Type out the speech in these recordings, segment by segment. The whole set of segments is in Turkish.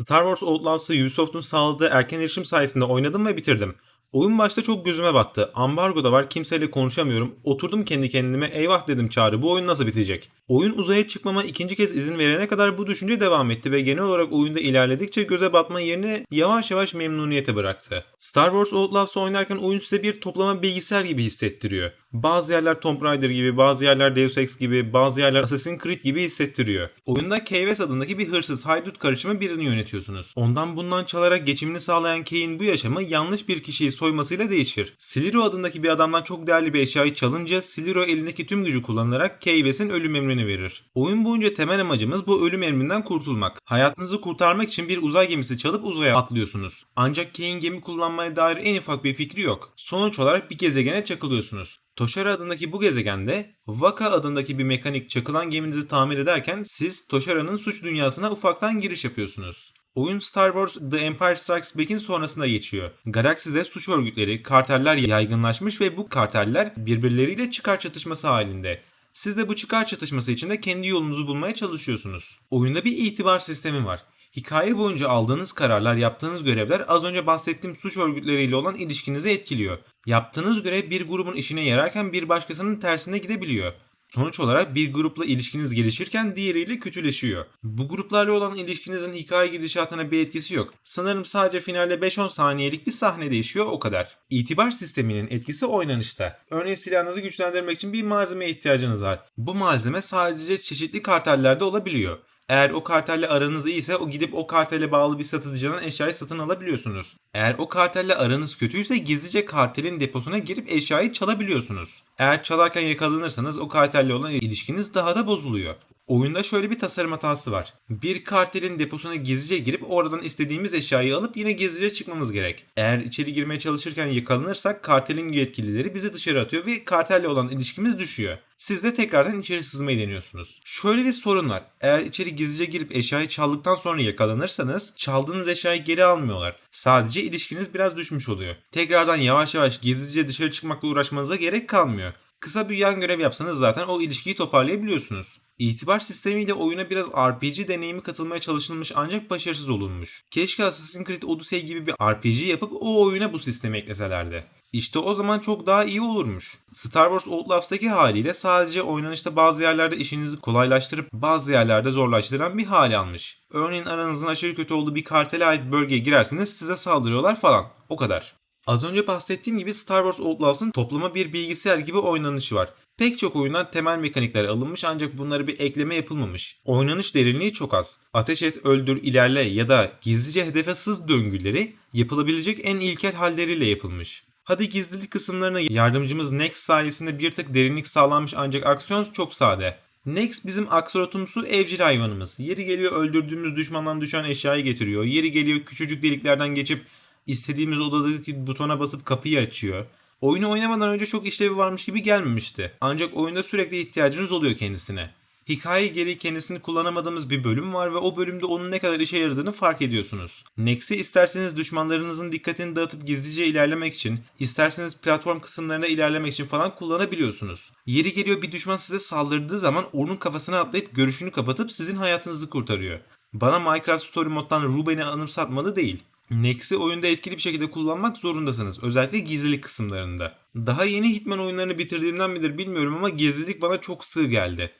Star Wars Outlaws'ı Ubisoft'un sağladığı erken erişim sayesinde oynadım ve bitirdim. Oyun başta çok gözüme battı. Ambargo da var kimseyle konuşamıyorum. Oturdum kendi kendime eyvah dedim çağrı bu oyun nasıl bitecek? Oyun uzaya çıkmama ikinci kez izin verene kadar bu düşünce devam etti ve genel olarak oyunda ilerledikçe göze batma yerine yavaş yavaş memnuniyete bıraktı. Star Wars Outlaws'ı oynarken oyun size bir toplama bilgisayar gibi hissettiriyor. Bazı yerler Tomb Raider gibi, bazı yerler Deus Ex gibi, bazı yerler Assassin's Creed gibi hissettiriyor. Oyunda Keyves adındaki bir hırsız haydut karışımı birini yönetiyorsunuz. Ondan bundan çalarak geçimini sağlayan Kay'in bu yaşamı yanlış bir kişiyi soymasıyla değişir. Siliro adındaki bir adamdan çok değerli bir eşyayı çalınca Siliro elindeki tüm gücü kullanarak Keyves'in ölüm emrini verir. Oyun boyunca temel amacımız bu ölüm emrinden kurtulmak. Hayatınızı kurtarmak için bir uzay gemisi çalıp uzaya atlıyorsunuz. Ancak Kay'in gemi kullanmaya dair en ufak bir fikri yok. Sonuç olarak bir gezegene çakılıyorsunuz. Toshara adındaki bu gezegende Waka adındaki bir mekanik çakılan geminizi tamir ederken siz Toshara'nın suç dünyasına ufaktan giriş yapıyorsunuz. Oyun Star Wars The Empire Strikes Back'in sonrasında geçiyor. Galakside suç örgütleri, karteller yaygınlaşmış ve bu karteller birbirleriyle çıkar çatışması halinde. Siz de bu çıkar çatışması içinde kendi yolunuzu bulmaya çalışıyorsunuz. Oyunda bir itibar sistemi var. Hikaye boyunca aldığınız kararlar, yaptığınız görevler az önce bahsettiğim suç örgütleriyle olan ilişkinizi etkiliyor. Yaptığınız görev bir grubun işine yararken bir başkasının tersine gidebiliyor. Sonuç olarak bir grupla ilişkiniz gelişirken diğeriyle kötüleşiyor. Bu gruplarla olan ilişkinizin hikaye gidişatına bir etkisi yok. Sanırım sadece finalde 5-10 saniyelik bir sahne değişiyor o kadar. İtibar sisteminin etkisi oynanışta. Örneğin silahınızı güçlendirmek için bir malzemeye ihtiyacınız var. Bu malzeme sadece çeşitli kartellerde olabiliyor. Eğer o kartelle aranız iyiyse o gidip o kartele bağlı bir satıcıdan eşyayı satın alabiliyorsunuz. Eğer o kartelle aranız kötüyse gizlice kartelin deposuna girip eşyayı çalabiliyorsunuz. Eğer çalarken yakalanırsanız o kartelle olan ilişkiniz daha da bozuluyor. Oyunda şöyle bir tasarım hatası var. Bir kartelin deposuna gizlice girip oradan istediğimiz eşyayı alıp yine gizlice çıkmamız gerek. Eğer içeri girmeye çalışırken yakalanırsak kartelin yetkilileri bizi dışarı atıyor ve kartelle olan ilişkimiz düşüyor. Siz de tekrardan içeri sızmayı deniyorsunuz. Şöyle bir sorun var. Eğer içeri gizlice girip eşyayı çaldıktan sonra yakalanırsanız çaldığınız eşyayı geri almıyorlar. Sadece ilişkiniz biraz düşmüş oluyor. Tekrardan yavaş yavaş gizlice dışarı çıkmakla uğraşmanıza gerek kalmıyor. Kısa bir yan görev yapsanız zaten o ilişkiyi toparlayabiliyorsunuz. İtibar sistemiyle oyuna biraz RPG deneyimi katılmaya çalışılmış ancak başarısız olunmuş. Keşke Assassin's Creed Odyssey gibi bir RPG yapıp o oyuna bu sistemi ekleselerdi. İşte o zaman çok daha iyi olurmuş. Star Wars Outlaws'taki haliyle sadece oynanışta bazı yerlerde işinizi kolaylaştırıp bazı yerlerde zorlaştıran bir hale almış. Örneğin aranızın aşırı kötü olduğu bir kartele ait bölgeye girerseniz size saldırıyorlar falan. O kadar. Az önce bahsettiğim gibi Star Wars Outlaws'ın toplama bir bilgisayar gibi oynanışı var. Pek çok oyundan temel mekanikler alınmış ancak bunlara bir ekleme yapılmamış. Oynanış derinliği çok az. Ateş et, öldür, ilerle ya da gizlice hedefe sız döngüleri yapılabilecek en ilkel halleriyle yapılmış. Hadi gizlilik kısımlarına yardımcımız Nex sayesinde bir tık derinlik sağlanmış ancak aksiyon çok sade. Nex bizim aksolotumsu evcil hayvanımız. Yeri geliyor öldürdüğümüz düşmandan düşen eşyayı getiriyor. Yeri geliyor küçücük deliklerden geçip istediğimiz odadaki butona basıp kapıyı açıyor. Oyunu oynamadan önce çok işlevi varmış gibi gelmemişti. Ancak oyunda sürekli ihtiyacınız oluyor kendisine. Hikaye gereği kendisini kullanamadığımız bir bölüm var ve o bölümde onun ne kadar işe yaradığını fark ediyorsunuz. Nex'i isterseniz düşmanlarınızın dikkatini dağıtıp gizlice ilerlemek için, isterseniz platform kısımlarına ilerlemek için falan kullanabiliyorsunuz. Yeri geliyor bir düşman size saldırdığı zaman onun kafasına atlayıp görüşünü kapatıp sizin hayatınızı kurtarıyor. Bana Minecraft Story Mode'dan Ruben'i anımsatmalı değil. Nex'i oyunda etkili bir şekilde kullanmak zorundasınız. Özellikle gizlilik kısımlarında. Daha yeni Hitman oyunlarını bitirdiğimden midir bilmiyorum ama gizlilik bana çok sığ geldi.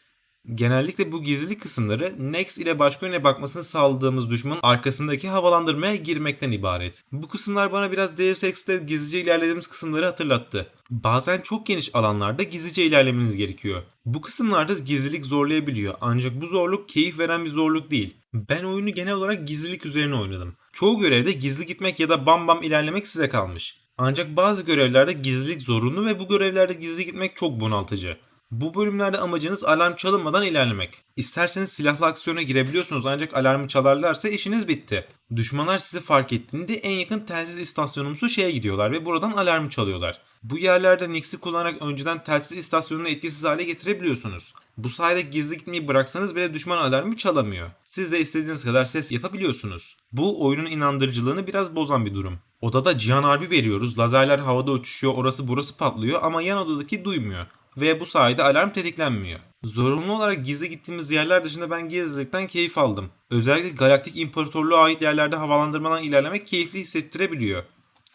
Genellikle bu gizlilik kısımları Nex ile başka yöne bakmasını sağladığımız düşmanın arkasındaki havalandırmaya girmekten ibaret. Bu kısımlar bana biraz Deus Ex'te gizlice ilerlediğimiz kısımları hatırlattı. Bazen çok geniş alanlarda gizlice ilerlemeniz gerekiyor. Bu kısımlarda gizlilik zorlayabiliyor ancak bu zorluk keyif veren bir zorluk değil. Ben oyunu genel olarak gizlilik üzerine oynadım. Çoğu görevde gizli gitmek ya da bam bam ilerlemek size kalmış. Ancak bazı görevlerde gizlilik zorunlu ve bu görevlerde gizli gitmek çok bunaltıcı. Bu bölümlerde amacınız alarm çalınmadan ilerlemek. İsterseniz silahlı aksiyona girebiliyorsunuz ancak alarmı çalarlarsa işiniz bitti. Düşmanlar sizi fark ettiğinde en yakın telsiz istasyonumsu şeye gidiyorlar ve buradan alarmı çalıyorlar. Bu yerlerde Nix'i kullanarak önceden telsiz istasyonunu etkisiz hale getirebiliyorsunuz. Bu sayede gizli gitmeyi bıraksanız bile düşman alarmı çalamıyor. Siz de istediğiniz kadar ses yapabiliyorsunuz. Bu oyunun inandırıcılığını biraz bozan bir durum. Odada Cihan Harbi veriyoruz. Lazerler havada uçuşuyor. Orası burası patlıyor ama yan odadaki duymuyor. Ve bu sayede alarm tetiklenmiyor. Zorunlu olarak gizli gittiğimiz yerler dışında ben gizlilikten keyif aldım. Özellikle Galaktik İmparatorluğu'a ait yerlerde havalandırmadan ilerlemek keyifli hissettirebiliyor.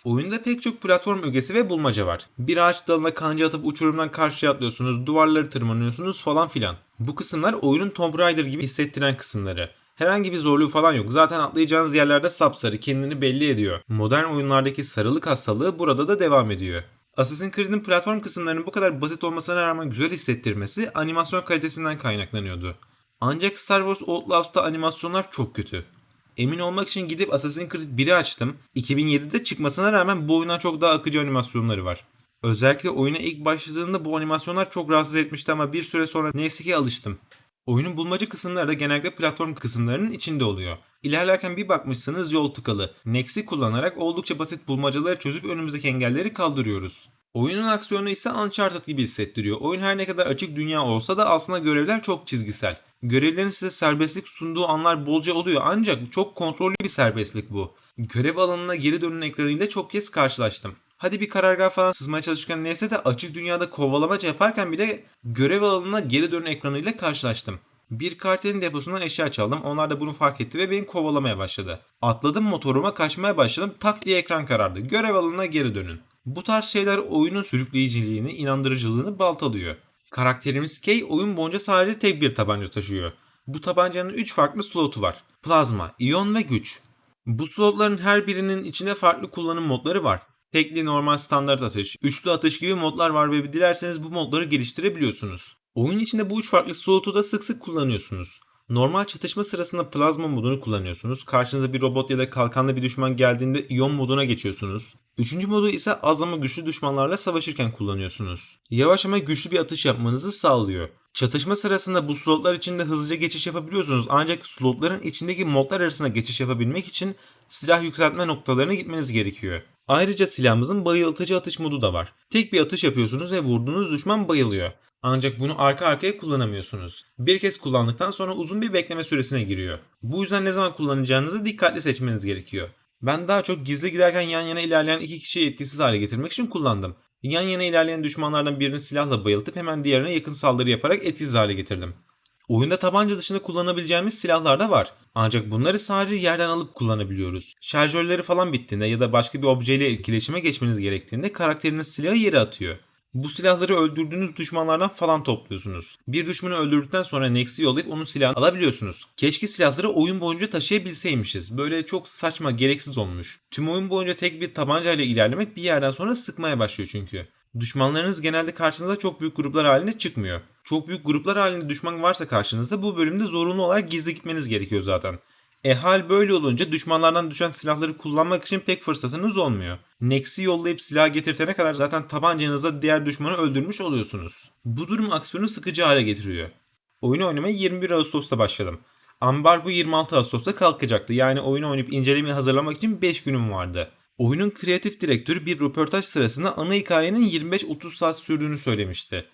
Oyunda pek çok platform ögesi ve bulmaca var. Bir ağaç dalına kanca atıp uçurumdan karşıya atlıyorsunuz, duvarları tırmanıyorsunuz falan filan. Bu kısımlar oyunun Tomb Raider gibi hissettiren kısımları. Herhangi bir zorluğu falan yok. Zaten atlayacağınız yerlerde sapsarı kendini belli ediyor. Modern oyunlardaki sarılık hastalığı burada da devam ediyor. Assassin's Creed'in platform kısımlarının bu kadar basit olmasına rağmen güzel hissettirmesi animasyon kalitesinden kaynaklanıyordu. Ancak Star Wars Outlast'ta animasyonlar çok kötü. Emin olmak için gidip Assassin's Creed 1'i açtım. 2007'de çıkmasına rağmen bu oyundan çok daha akıcı animasyonları var. Özellikle oyuna ilk başladığında bu animasyonlar çok rahatsız etmişti ama bir süre sonra neyse ki alıştım. Oyunun bulmaca kısımları da genellikle platform kısımlarının içinde oluyor. İlerlerken bir bakmışsınız yol tıkalı. Nex'i kullanarak oldukça basit bulmacaları çözüp önümüzdeki engelleri kaldırıyoruz. Oyunun aksiyonu ise Uncharted gibi hissettiriyor. Oyun her ne kadar açık dünya olsa da aslında görevler çok çizgisel. Görevlerin size serbestlik sunduğu anlar bolca oluyor ancak çok kontrollü bir serbestlik bu. Görev alanına geri dönün ekranıyla çok kez karşılaştım. Hadi bir karargah falan sızmaya çalışırken neyse de açık dünyada kovalamaca yaparken bile görev alanına geri dönün ekranıyla karşılaştım. Bir kartelin deposundan eşya çaldım. Onlar da bunu fark etti ve beni kovalamaya başladı. Atladım motoruma kaçmaya başladım. Tak diye ekran karardı. Görev alanına geri dönün. Bu tarz şeyler oyunun sürükleyiciliğini, inandırıcılığını baltalıyor. Karakterimiz Kay oyun boyunca sadece tek bir tabanca taşıyor. Bu tabancanın 3 farklı slotu var. Plazma, iyon ve güç. Bu slotların her birinin içinde farklı kullanım modları var. Tekli normal standart atış, üçlü atış gibi modlar var ve dilerseniz bu modları geliştirebiliyorsunuz. Oyun içinde bu üç farklı slotu da sık sık kullanıyorsunuz. Normal çatışma sırasında plazma modunu kullanıyorsunuz. Karşınıza bir robot ya da kalkanlı bir düşman geldiğinde iyon moduna geçiyorsunuz. Üçüncü modu ise az ama güçlü düşmanlarla savaşırken kullanıyorsunuz. Yavaş ama güçlü bir atış yapmanızı sağlıyor. Çatışma sırasında bu slotlar içinde hızlıca geçiş yapabiliyorsunuz ancak slotların içindeki modlar arasında geçiş yapabilmek için silah yükseltme noktalarına gitmeniz gerekiyor. Ayrıca silahımızın bayıltıcı atış modu da var. Tek bir atış yapıyorsunuz ve vurduğunuz düşman bayılıyor. Ancak bunu arka arkaya kullanamıyorsunuz. Bir kez kullandıktan sonra uzun bir bekleme süresine giriyor. Bu yüzden ne zaman kullanacağınızı dikkatli seçmeniz gerekiyor. Ben daha çok gizli giderken yan yana ilerleyen iki kişiyi etkisiz hale getirmek için kullandım. Yan yana ilerleyen düşmanlardan birini silahla bayıltıp hemen diğerine yakın saldırı yaparak etkisiz hale getirdim. Oyunda tabanca dışında kullanabileceğimiz silahlar da var. Ancak bunları sadece yerden alıp kullanabiliyoruz. Şarjörleri falan bittiğinde ya da başka bir objeyle etkileşime geçmeniz gerektiğinde karakteriniz silahı yere atıyor. Bu silahları öldürdüğünüz düşmanlardan falan topluyorsunuz. Bir düşmanı öldürdükten sonra Nex'i yollayıp onun silahını alabiliyorsunuz. Keşke silahları oyun boyunca taşıyabilseymişiz. Böyle çok saçma, gereksiz olmuş. Tüm oyun boyunca tek bir tabancayla ilerlemek bir yerden sonra sıkmaya başlıyor çünkü. Düşmanlarınız genelde karşınıza çok büyük gruplar halinde çıkmıyor. Çok büyük gruplar halinde düşman varsa karşınızda bu bölümde zorunlu olarak gizli gitmeniz gerekiyor zaten. E hal böyle olunca düşmanlardan düşen silahları kullanmak için pek fırsatınız olmuyor. Nex'i yollayıp silah getirtene kadar zaten tabancanızla diğer düşmanı öldürmüş oluyorsunuz. Bu durum aksiyonu sıkıcı hale getiriyor. Oyunu oynamaya 21 Ağustos'ta başladım. Ambargo 26 Ağustos'ta kalkacaktı. Yani oyunu oynayıp incelemeyi hazırlamak için 5 günüm vardı. Oyunun kreatif direktörü bir röportaj sırasında ana hikayenin 25-30 saat sürdüğünü söylemişti.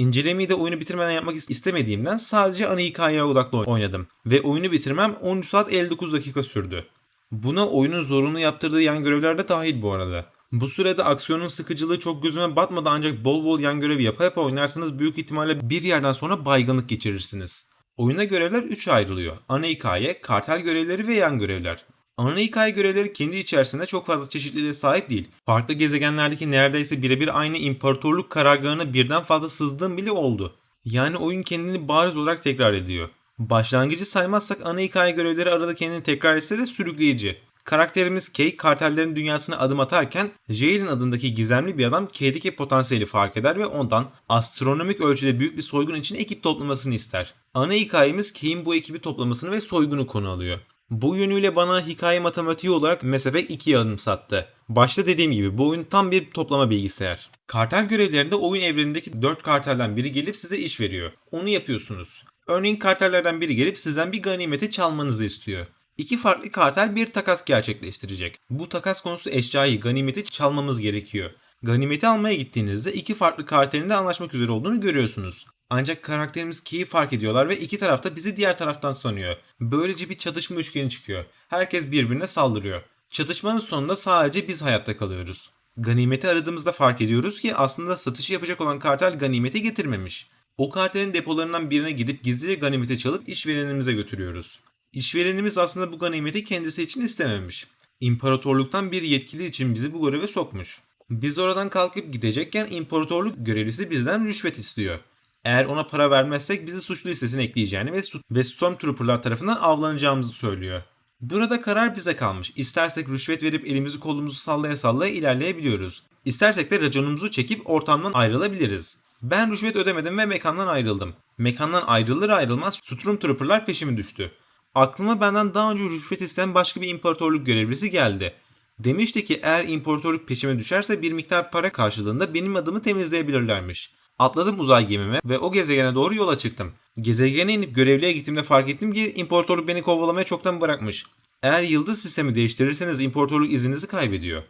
İncelemeyi de oyunu bitirmeden yapmak istemediğimden sadece ana hikayeye odaklı oynadım. Ve oyunu bitirmem 13 saat 59 dakika sürdü. Buna oyunun zorunlu yaptırdığı yan görevler de dahil bu arada. Bu sürede aksiyonun sıkıcılığı çok gözüme batmadı ancak bol bol yan görevi yapa yapa oynarsanız büyük ihtimalle bir yerden sonra baygınlık geçirirsiniz. Oyuna görevler 3 ayrılıyor. Ana hikaye, kartel görevleri ve yan görevler. Ana hikaye görevleri kendi içerisinde çok fazla çeşitliliğe sahip değil. Farklı gezegenlerdeki neredeyse birebir aynı imparatorluk karargahına birden fazla sızdığım bile oldu. Yani oyun kendini bariz olarak tekrar ediyor. Başlangıcı saymazsak ana hikaye görevleri arada kendini tekrar etse de sürükleyici. Karakterimiz Kay kartellerin dünyasına adım atarken Jalen adındaki gizemli bir adam K'deki potansiyeli fark eder ve ondan astronomik ölçüde büyük bir soygun için ekip toplamasını ister. Ana hikayemiz Kay'in bu ekibi toplamasını ve soygunu konu alıyor. Bu yönüyle bana hikaye matematiği olarak Mass Effect 2'yi anımsattı. Başta dediğim gibi bu oyun tam bir toplama bilgisayar. Kartel görevlerinde oyun evrenindeki 4 kartelden biri gelip size iş veriyor. Onu yapıyorsunuz. Örneğin kartellerden biri gelip sizden bir ganimeti çalmanızı istiyor. İki farklı kartel bir takas gerçekleştirecek. Bu takas konusu eşyayı, ganimeti çalmamız gerekiyor. Ganimeti almaya gittiğinizde iki farklı kartelin de anlaşmak üzere olduğunu görüyorsunuz. Ancak karakterimiz Key'i fark ediyorlar ve iki tarafta bizi diğer taraftan sanıyor. Böylece bir çatışma üçgeni çıkıyor. Herkes birbirine saldırıyor. Çatışmanın sonunda sadece biz hayatta kalıyoruz. Ganimeti aradığımızda fark ediyoruz ki aslında satışı yapacak olan kartel ganimeti getirmemiş. O kartelin depolarından birine gidip gizlice ganimeti çalıp işverenimize götürüyoruz. İşverenimiz aslında bu ganimeti kendisi için istememiş. İmparatorluktan bir yetkili için bizi bu göreve sokmuş. Biz oradan kalkıp gidecekken imparatorluk görevlisi bizden rüşvet istiyor. Eğer ona para vermezsek bizi suçlu listesine ekleyeceğini ve, ve Stormtrooper'lar tarafından avlanacağımızı söylüyor. Burada karar bize kalmış. İstersek rüşvet verip elimizi kolumuzu sallaya sallaya ilerleyebiliyoruz. İstersek de raconumuzu çekip ortamdan ayrılabiliriz. Ben rüşvet ödemedim ve mekandan ayrıldım. Mekandan ayrılır ayrılmaz Stormtrooper'lar peşime düştü. Aklıma benden daha önce rüşvet isteyen başka bir imparatorluk görevlisi geldi. Demişti ki eğer imparatorluk peşime düşerse bir miktar para karşılığında benim adımı temizleyebilirlermiş. Atladım uzay gemime ve o gezegene doğru yola çıktım. Gezegene inip görevliye gittiğimde fark ettim ki imparatorluk beni kovalamaya çoktan bırakmış. Eğer yıldız sistemi değiştirirseniz imparatorluk izinizi kaybediyor.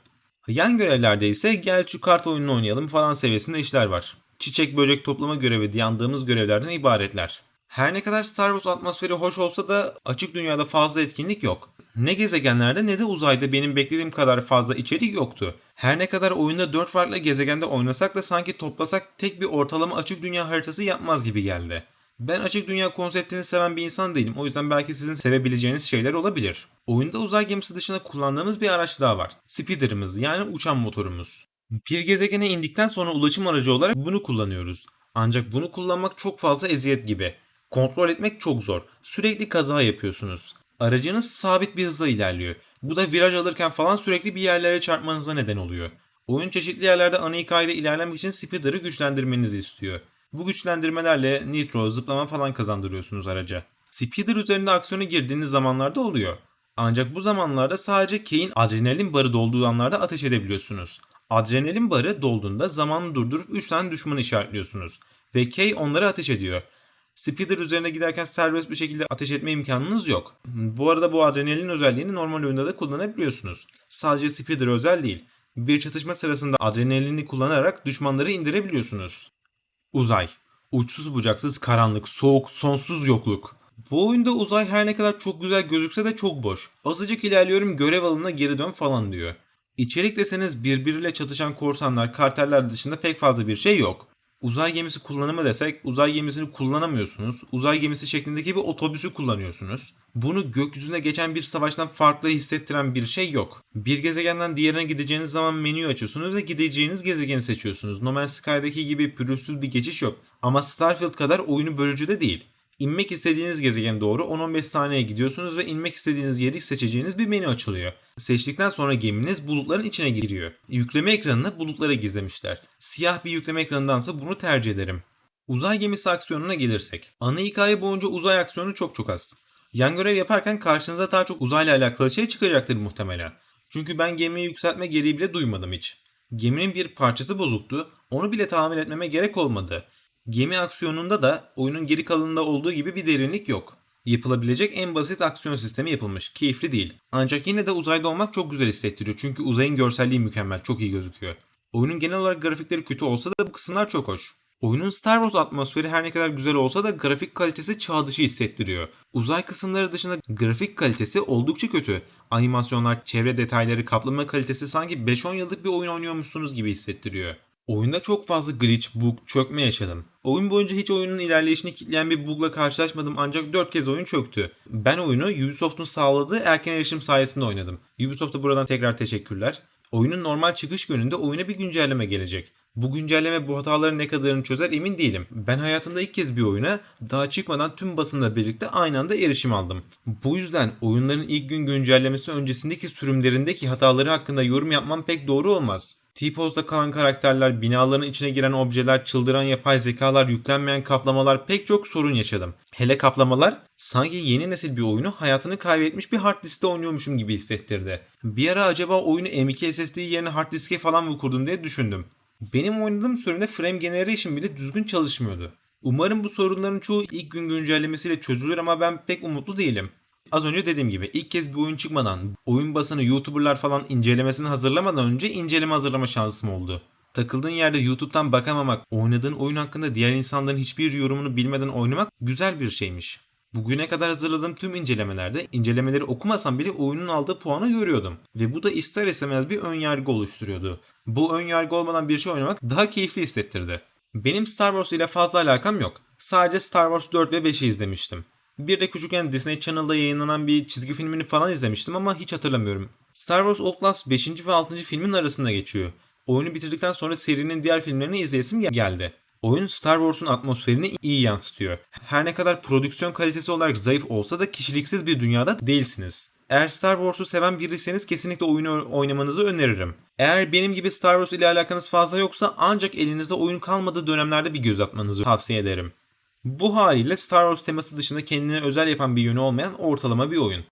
Yan görevlerde ise gel şu kart oyununu oynayalım falan seviyesinde işler var. Çiçek böcek toplama görevi diye andığımız görevlerden ibaretler. Her ne kadar Star Wars atmosferi hoş olsa da açık dünyada fazla etkinlik yok. Ne gezegenlerde ne de uzayda benim beklediğim kadar fazla içerik yoktu. Her ne kadar oyunda 4 farklı gezegende oynasak da sanki toplasak tek bir ortalama açık dünya haritası yapmaz gibi geldi. Ben açık dünya konseptini seven bir insan değilim. O yüzden belki sizin sevebileceğiniz şeyler olabilir. Oyunda uzay gemisi dışında kullandığımız bir araç daha var. Speeder'ımız yani uçan motorumuz. Bir gezegene indikten sonra ulaşım aracı olarak bunu kullanıyoruz. Ancak bunu kullanmak çok fazla eziyet gibi. Kontrol etmek çok zor. Sürekli kaza yapıyorsunuz. Aracınız sabit bir hızla ilerliyor. Bu da viraj alırken falan sürekli bir yerlere çarpmanıza neden oluyor. Oyun çeşitli yerlerde ana hikayede ilerlemek için speeder'ı güçlendirmenizi istiyor. Bu güçlendirmelerle nitro, zıplama falan kazandırıyorsunuz araca. Speeder üzerinde aksiyona girdiğiniz zamanlarda oluyor. Ancak bu zamanlarda sadece K'in adrenalin barı dolduğu anlarda ateş edebiliyorsunuz. Adrenalin barı dolduğunda zamanı durdurup 3 tane düşmanı işaretliyorsunuz. Ve K onları ateş ediyor. Speeder üzerine giderken serbest bir şekilde ateş etme imkanınız yok. Bu arada bu adrenalin özelliğini normal oyunda da kullanabiliyorsunuz. Sadece Speeder özel değil. Bir çatışma sırasında adrenalini kullanarak düşmanları indirebiliyorsunuz. Uzay. Uçsuz bucaksız karanlık, soğuk, sonsuz yokluk. Bu oyunda uzay her ne kadar çok güzel gözükse de çok boş. Azıcık ilerliyorum görev alanına geri dön falan diyor. İçerik deseniz birbiriyle çatışan korsanlar, karteller dışında pek fazla bir şey yok. Uzay gemisi kullanımı desek uzay gemisini kullanamıyorsunuz. Uzay gemisi şeklindeki bir otobüsü kullanıyorsunuz. Bunu gökyüzüne geçen bir savaştan farklı hissettiren bir şey yok. Bir gezegenden diğerine gideceğiniz zaman menüyü açıyorsunuz ve gideceğiniz gezegeni seçiyorsunuz. No Man's Sky'daki gibi pürüzsüz bir geçiş yok. Ama Starfield kadar oyunu bölücü de değil. İnmek istediğiniz gezegene doğru 10-15 saniye gidiyorsunuz ve inmek istediğiniz yeri seçeceğiniz bir menü açılıyor. Seçtikten sonra geminiz bulutların içine giriyor. Yükleme ekranını bulutlara gizlemişler. Siyah bir yükleme ekranındansa bunu tercih ederim. Uzay gemisi aksiyonuna gelirsek. Ana hikaye boyunca uzay aksiyonu çok çok az. Yan görev yaparken karşınıza daha çok uzayla alakalı şey çıkacaktır muhtemelen. Çünkü ben gemiyi yükseltme gereği bile duymadım hiç. Geminin bir parçası bozuktu. Onu bile tamir etmeme gerek olmadı. Gemi aksiyonunda da oyunun geri kalanında olduğu gibi bir derinlik yok. Yapılabilecek en basit aksiyon sistemi yapılmış. Keyifli değil. Ancak yine de uzayda olmak çok güzel hissettiriyor. Çünkü uzayın görselliği mükemmel. Çok iyi gözüküyor. Oyunun genel olarak grafikleri kötü olsa da bu kısımlar çok hoş. Oyunun Star Wars atmosferi her ne kadar güzel olsa da grafik kalitesi çağ dışı hissettiriyor. Uzay kısımları dışında grafik kalitesi oldukça kötü. Animasyonlar, çevre detayları, kaplama kalitesi sanki 5-10 yıllık bir oyun oynuyormuşsunuz gibi hissettiriyor. Oyunda çok fazla glitch, bug, çökme yaşadım. Oyun boyunca hiç oyunun ilerleyişini kilitleyen bir bugla karşılaşmadım ancak 4 kez oyun çöktü. Ben oyunu Ubisoft'un sağladığı erken erişim sayesinde oynadım. Ubisoft'a buradan tekrar teşekkürler. Oyunun normal çıkış gününde oyuna bir güncelleme gelecek. Bu güncelleme bu hataların ne kadarını çözer emin değilim. Ben hayatımda ilk kez bir oyuna daha çıkmadan tüm basınla birlikte aynı anda erişim aldım. Bu yüzden oyunların ilk gün güncellemesi öncesindeki sürümlerindeki hataları hakkında yorum yapmam pek doğru olmaz. T-Pose'da kalan karakterler, binaların içine giren objeler, çıldıran yapay zekalar, yüklenmeyen kaplamalar pek çok sorun yaşadım. Hele kaplamalar sanki yeni nesil bir oyunu hayatını kaybetmiş bir hard diskte oynuyormuşum gibi hissettirdi. Bir ara acaba oyunu M.2 SSD yerine hard diske falan mı kurdum diye düşündüm. Benim oynadığım sürümde frame generation bile düzgün çalışmıyordu. Umarım bu sorunların çoğu ilk gün güncellemesiyle çözülür ama ben pek umutlu değilim. Az önce dediğim gibi ilk kez bir oyun çıkmadan, oyun basını YouTuber'lar falan incelemesini hazırlamadan önce inceleme hazırlama şansım oldu. Takıldığın yerde YouTube'dan bakamamak, oynadığın oyun hakkında diğer insanların hiçbir yorumunu bilmeden oynamak güzel bir şeymiş. Bugüne kadar hazırladığım tüm incelemelerde incelemeleri okumasam bile oyunun aldığı puanı görüyordum. Ve bu da ister istemez bir ön yargı oluşturuyordu. Bu ön yargı olmadan bir şey oynamak daha keyifli hissettirdi. Benim Star Wars ile fazla alakam yok. Sadece Star Wars 4 ve 5'i izlemiştim. Bir de küçükken Disney Channel'da yayınlanan bir çizgi filmini falan izlemiştim ama hiç hatırlamıyorum. Star Wars Outlast 5. ve 6. filmin arasında geçiyor. Oyunu bitirdikten sonra serinin diğer filmlerini izleyesim geldi. Oyun Star Wars'un atmosferini iyi yansıtıyor. Her ne kadar prodüksiyon kalitesi olarak zayıf olsa da kişiliksiz bir dünyada değilsiniz. Eğer Star Wars'u seven biriyseniz kesinlikle oyunu oynamanızı öneririm. Eğer benim gibi Star Wars ile alakanız fazla yoksa ancak elinizde oyun kalmadığı dönemlerde bir göz atmanızı tavsiye ederim. Bu haliyle Star Wars teması dışında kendine özel yapan bir yönü olmayan ortalama bir oyun.